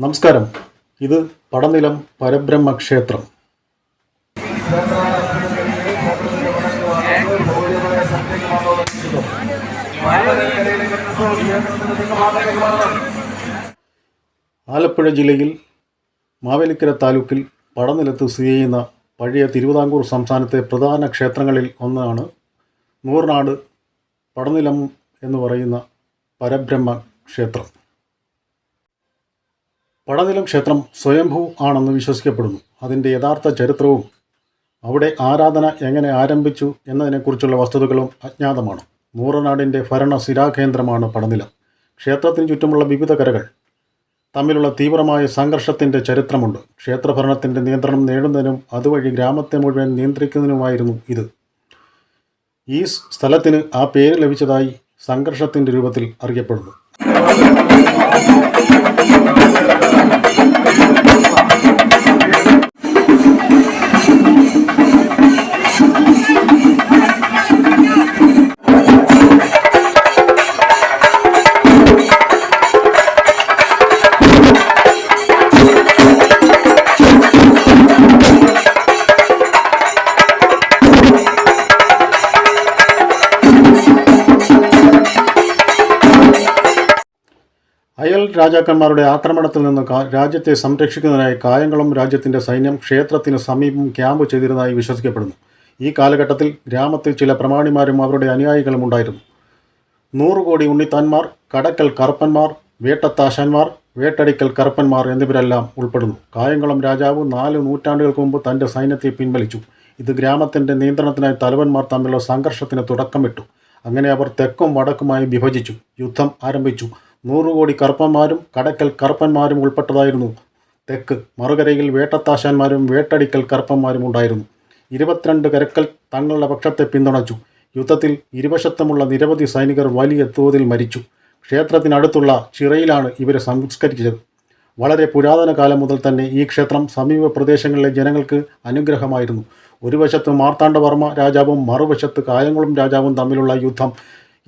നമസ്കാരം. ഇത് പടനിലം പരബ്രഹ്മ ക്ഷേത്രം ആലപ്പുഴ ജില്ലയിൽ മാവേലിക്കര താലൂക്കിൽ പടനിലത്ത് സ്ഥിതി ചെയ്യുന്ന പഴയ തിരുവിതാംകൂർ സംസ്ഥാനത്തെ പ്രധാന ക്ഷേത്രങ്ങളിൽ ഒന്നാണ് നൂറിനാട് പടനിലം എന്ന് പറയുന്ന പരബ്രഹ്മ ക്ഷേത്രം പടനിലം ക്ഷേത്രം സ്വയംഭൂ ആണെന്ന് വിശ്വസിക്കപ്പെടുന്നു. അതിന്റെ യഥാർത്ഥ ചരിത്രവും അവിടെ ആരാധന എങ്ങനെ ആരംഭിച്ചു എന്നതിനെക്കുറിച്ചുള്ള വസ്തുതകളും അജ്ഞാതമാണ്. നൂറനാടിന്റെ ഭരണ സ്ഥിരാകേന്ദ്രമാണ് പടനിലം. ക്ഷേത്രത്തിന് ചുറ്റുമുള്ള വിവിധ കരകൾ. തമ്മിലുള്ള തീവ്രമായ സംഘർഷത്തിന്റെ ചരിത്രമുണ്ട്. ക്ഷേത്രഭരണത്തിന്റെ നിയന്ത്രണം നേടുന്നതിനും അതുവഴി ഗ്രാമത്തെ മുഴുവൻ നിയന്ത്രിക്കുന്നതിനുമായിരുന്നു ഇത്. ഈ സ്ഥലത്തിന് ആ പേര് ലഭിച്ചതായി സംഘർഷത്തിന്റെ രൂപത്തിൽ അറിയപ്പെടുന്നു. രാജാക്കന്മാരുടെ ആക്രമണത്തിൽ നിന്ന് രാജ്യത്തെ സംരക്ഷിക്കുന്നതിനായി കായംകുളം രാജ്യത്തിന്റെ സൈന്യം ക്ഷേത്രത്തിന് സമീപം ക്യാമ്പ് ചെയ്തിരുന്നതായി വിശ്വസിക്കപ്പെടുന്നു. ഈ കാലഘട്ടത്തിൽ ഗ്രാമത്തിൽ ചില പ്രമാണിമാരും അവരുടെ അനുയായികളും ഉണ്ടായിരുന്നു. നൂറുകോടി ഉണ്ണിത്താന്മാർ കടക്കൽ കറുപ്പന്മാർ വേട്ടത്താശാന്മാർ വേട്ടടിക്കൽ കറുപ്പന്മാർ എന്നിവരെല്ലാം ഉൾപ്പെടുന്നു. കായംകുളം രാജാവ് നാല് നൂറ്റാണ്ടുകൾക്ക് മുമ്പ് തന്റെ സൈന്യത്തെ പിൻവലിച്ചു. ഇത് ഗ്രാമത്തിന്റെ നിയന്ത്രണത്തിനായി തലവന്മാർ തമ്മിലുള്ള സംഘർഷത്തിന് തുടക്കമിട്ടു. അങ്ങനെ അവർ തെക്കും വടക്കുമായി വിഭജിച്ചു. യുദ്ധം ആരംഭിച്ചു. നൂറ് കോടി കറുപ്പന്മാരും കടക്കൽ കറുപ്പന്മാരും ഉൾപ്പെട്ടതായിരുന്നു. തെക്ക് മറുകരയിൽ വേട്ടത്താശാന്മാരും വേട്ടടിക്കൽ കറുപ്പന്മാരും ഉണ്ടായിരുന്നു. ഇരുപത്തിരണ്ട് കരക്കൽ തങ്ങളുടെ പക്ഷത്തെ പിന്തുണച്ചു. യുദ്ധത്തിൽ ഇരുവശത്തുമുള്ള നിരവധി സൈനികർ വലിയ തോതിൽ മരിച്ചു. ക്ഷേത്രത്തിനടുത്തുള്ള ചിറയിലാണ് ഇവരെ സംസ്കരിച്ചത്. വളരെ പുരാതന കാലം മുതൽ തന്നെ ഈ ക്ഷേത്രം സമീപ പ്രദേശങ്ങളിലെ ജനങ്ങൾക്ക് അനുഗ്രഹമായിരുന്നു. ഒരു വശത്ത് മാർത്താണ്ഡവർമ്മ രാജാവും മറുവശത്ത് കായംകുളം രാജാവും തമ്മിലുള്ള യുദ്ധം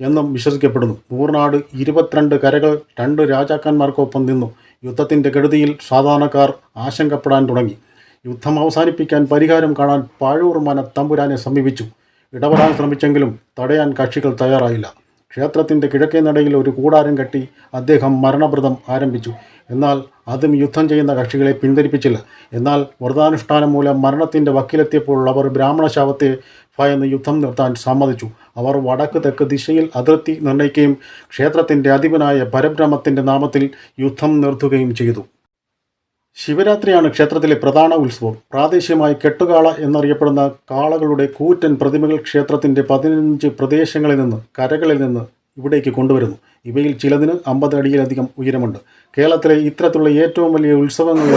എന്നും വിശ്വസിക്കപ്പെടുന്നു. പൂർണാട് ഇരുപത്തിരണ്ട് കരകൾ രണ്ട് രാജാക്കന്മാർക്കൊപ്പം നിന്നു. യുദ്ധത്തിന്റെ കെടുതിയിൽ സാധാരണക്കാർ ആശങ്കപ്പെടാൻ തുടങ്ങി. യുദ്ധം അവസാനിപ്പിക്കാൻ പരിഹാരം കാണാൻ പാഴൂർ മന തമ്പുരാനെ സമീപിച്ചു. ഇടപെടാൻ ശ്രമിച്ചെങ്കിലും തടയാൻ കക്ഷികൾ തയ്യാറായില്ല. ക്ഷേത്രത്തിന്റെ കിഴക്കേ നടയിൽ ഒരു കൂടാരം കെട്ടി അദ്ദേഹം മരണവ്രതം ആരംഭിച്ചു. എന്നാൽ അതും യുദ്ധം ചെയ്യുന്ന കക്ഷികളെ പിന്തിരിപ്പിച്ചില്ല. എന്നാൽ വ്രതാനുഷ്ഠാനം മൂലം മരണത്തിന്റെ വക്കിലെത്തിയപ്പോൾ അവർ ബ്രാഹ്മണ ശാപത്തെ ഭയന്ന് യുദ്ധം നിർത്താൻ സമ്മതിച്ചു. അവർ വടക്ക് തെക്ക് ദിശയിൽ അതിർത്തി നിർണയിക്കുകയും ക്ഷേത്രത്തിന്റെ അധിപനായ പരബ്രഹ്മത്തിന്റെ നാമത്തിൽ യുദ്ധം നിർത്തുകയും ചെയ്തു. ശിവരാത്രിയാണ് ക്ഷേത്രത്തിലെ പ്രധാന ഉത്സവം. പ്രാദേശികമായി കെട്ടുകാള എന്നറിയപ്പെടുന്ന കാളകളുടെ കൂറ്റൻ പ്രതിമകൾ ക്ഷേത്രത്തിന്റെ പതിനഞ്ച് പ്രദേശങ്ങളിൽ നിന്ന് കരകളിൽ നിന്ന് ഇവിടേക്ക് കൊണ്ടുവരുന്നു. ഇവയിൽ ചിലതിന് അമ്പത് അടിയിലധികം ഉയരമുണ്ട്. കേരളത്തിലെ ഇത്തരത്തിലുള്ള ഏറ്റവും വലിയ ഉത്സവങ്ങളിൽ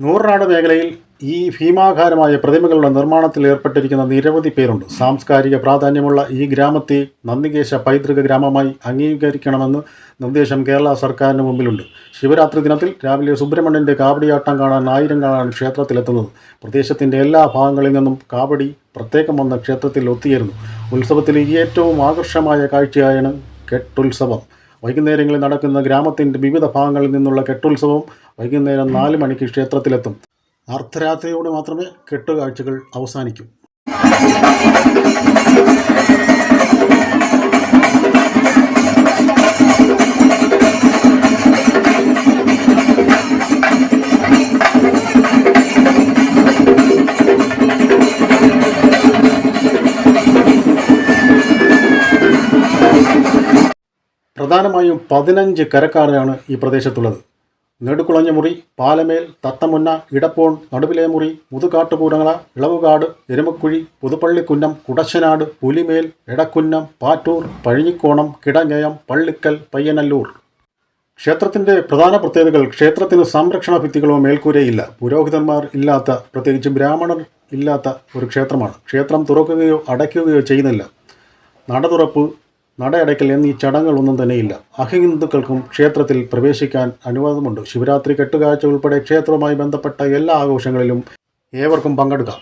നൂറിനാട് മേഖലയിൽ ഈ ഭീമാകാരമായ പ്രതിമകളുടെ നിർമ്മാണത്തിൽ ഏർപ്പെട്ടിരിക്കുന്ന നിരവധി പേരുണ്ട്. സാംസ്കാരിക പ്രാധാന്യമുള്ള ഈ ഗ്രാമത്തെ നന്ദികേശ പൈതൃക ഗ്രാമമായി അംഗീകരിക്കണമെന്ന് നിർദ്ദേശം കേരള സർക്കാരിന് മുമ്പിലുണ്ട്. ശിവരാത്രി ദിനത്തിൽ രാവിലെ സുബ്രഹ്മണ്യന്റെ കാവടിയാട്ടം കാണാൻ ആയിരങ്ങളാണ് ക്ഷേത്രത്തിലെത്തുന്നത് പ്രദേശത്തിന്റെ എല്ലാ ഭാഗങ്ങളിൽ നിന്നും കാവടി പ്രത്യേകം വന്ന ക്ഷേത്രത്തിൽ ഒത്തുചേരുന്നു ഉത്സവത്തിലെ ഏറ്റവും ആകർഷമായ കാഴ്ചയായാണ് കെട്ടുത്സവം. വൈകുന്നേരങ്ങളിൽ നടക്കുന്ന ഗ്രാമത്തിന്റെ വിവിധ ഭാഗങ്ങളിൽ നിന്നുള്ള കെട്ടുത്സവം വൈകുന്നേരം നാല് മണിക്ക് ക്ഷേത്രത്തിലെത്തും. അർദ്ധരാത്രിയോട് മാത്രമേ കെട്ടുകാഴ്ചകൾ അവസാനിക്കൂ. പ്രധാനമായും പതിനഞ്ച് കരക്കാരാണ് ഈ പ്രദേശത്തുള്ളത്. നെടുക്കുളഞ്ഞ മുറി പാലമേൽ തത്തമുന്ന ഇടപ്പോൺ നടുവിലെ മുറി മുതുകാട്ടുപൂരങ്ങള ഇളവുകാട് എരുമക്കുഴി പുതുപ്പള്ളിക്കുന്നം കുടശനാട് പുലിമേൽ എടക്കുന്നം പാറ്റൂർ പഴിഞ്ഞിക്കോണം കിടങ്ങയം പള്ളിക്കൽ പയ്യനല്ലൂർ ക്ഷേത്രത്തിന്റെ പ്രധാന പ്രത്യേകതകൾ ക്ഷേത്രത്തിന് സംരക്ഷണ ഭിത്തികളോ മേൽക്കൂരയില്ല. പുരോഹിതന്മാർ ഇല്ലാത്ത പ്രത്യേകിച്ച് ബ്രാഹ്മണർ ഇല്ലാത്ത ഒരു ക്ഷേത്രമാണ്. ക്ഷേത്രം തുറക്കുകയോ അടയ്ക്കുകയോ ചെയ്യുന്നില്ല. നട തുറപ്പ് നടയടയ്ക്കൽ എന്നീ ചടങ്ങുകളൊന്നും തന്നെയില്ല. അഹിഹിന്ദുക്കൾക്കും ക്ഷേത്രത്തിൽ പ്രവേശിക്കാൻ അനുവാദമുണ്ട്. ശിവരാത്രി കെട്ടുകാഴ്ച ഉൾപ്പെടെ ക്ഷേത്രവുമായി ബന്ധപ്പെട്ട എല്ലാ ആഘോഷങ്ങളിലും ഏവർക്കും പങ്കെടുക്കാം.